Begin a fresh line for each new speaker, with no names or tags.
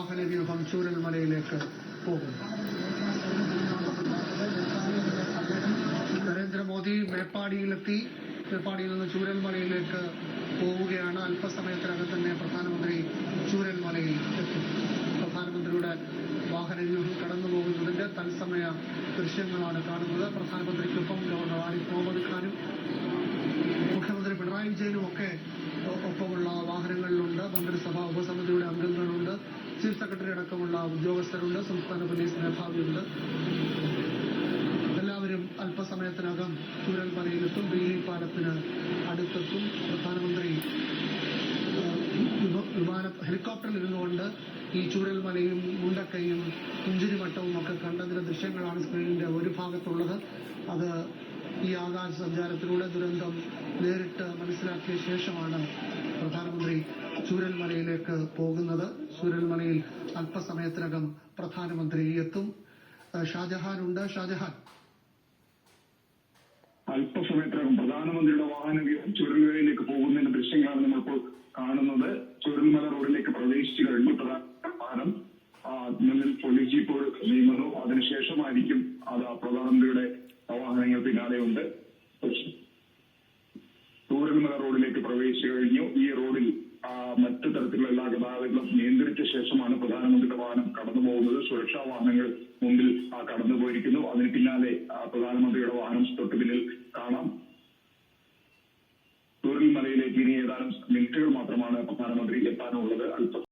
വാഹനവ്യൂഹം ചൂരൽമലയിലേക്ക് പോകും നരേന്ദ്രമോദി മേപ്പാടിയിലെത്തി. മേപ്പാടിയിൽ നിന്ന് ചൂരൽമലയിലേക്ക് പോവുകയാണ്. അല്പസമയത്തിനകം തന്നെ പ്രധാനമന്ത്രി ചൂരൽമലയിൽ എത്തും. പ്രധാനമന്ത്രിയുടെ വാഹനവ്യൂഹം കടന്നു പോകുന്നതിന്റെ തത്സമയ ദൃശ്യങ്ങളാണ് കാണുന്നത്. പ്രധാനമന്ത്രിക്കൊപ്പം ഗവർണർ ആരിഫ് മുഹമ്മദ് ഖാനും മുഖ്യമന്ത്രി പിണറായി വിജയനും ഒക്കെ ഒപ്പമുള്ള വാഹനങ്ങളിലുണ്ട്. മന്ത്രിസഭാ ഉപസമിതിയുടെ അംഗങ്ങളുണ്ട്. ചീഫ് സെക്രട്ടറി അടക്കമുള്ള ഉദ്യോഗസ്ഥരുണ്ട് സംസ്ഥാന പോലീസ് മേധാവിയുണ്ട്. എല്ലാവരും അല്പസമയത്തിനകം ചൂരൽമലയിലെത്തും ബെയിലി പാലത്തിന് അടുത്തെത്തും. പ്രധാനമന്ത്രി വിമാന ഹെലികോപ്റ്ററിൽ ഇരുന്നുകൊണ്ട് ഈ ചൂരൽമലയും മുണ്ടക്കയും പുഞ്ചിരിമട്ടവും ഒക്കെ കണ്ടതിന്റെ ദൃശ്യങ്ങളാണ് സ്ക്രീനിന്റെ ഒരു ഭാഗത്തുള്ളത്. അത് ഈ ആകാശ സഞ്ചാരത്തിലൂടെ ദുരന്തം നേരിട്ട് മനസ്സിലാക്കിയ ശേഷമാണ് പ്രധാനമന്ത്രി ചൂരൽമലയിലേക്ക് പോകുന്നത്. ചൂരൽമലയിൽ അല്പസമയത്തിനകം പ്രധാനമന്ത്രി എത്തും. ഷാജഹാൻ ഉണ്ട്. ഷാജഹാൻ.
അല്പസമയത്തിനകം പ്രധാനമന്ത്രിയുടെ വാഹനം ചുരൽമലയിലേക്ക് പോകുന്നതിന്റെ ദൃശ്യങ്ങളാണ് നമ്മളിപ്പോൾ കാണുന്നത്. ചുരൽമല റോഡിലേക്ക് പ്രവേശിച്ചു കഴിഞ്ഞു. പ്രധാന വാഹനം പോലീസ് ജീപ്പ് നീങ്ങുന്നു അതിനുശേഷമായിരിക്കും അത് പ്രധാനമന്ത്രിയുടെ വാഹനങ്ങൾ പിന്നാലെയുണ്ട്. ചൂരൽമല റോഡിലേക്ക് പ്രവേശിച്ചു കഴിഞ്ഞു. ഈ റോഡിൽ മറ്റു തരത്തിലുള്ള എല്ലാ ഗതാഗതങ്ങളും നിയന്ത്രിച്ച ശേഷമാണ് പ്രധാനമന്ത്രിയുടെ വാഹനം കടന്നു പോകുന്നത്. സുരക്ഷാ വാഹനങ്ങൾ മുമ്പിൽ കടന്നു പോയിരിക്കുന്നു അതിന് പിന്നാലെ പ്രധാനമന്ത്രിയുടെ വാഹനം തൊട്ടു പിന്നിൽ കാണാം.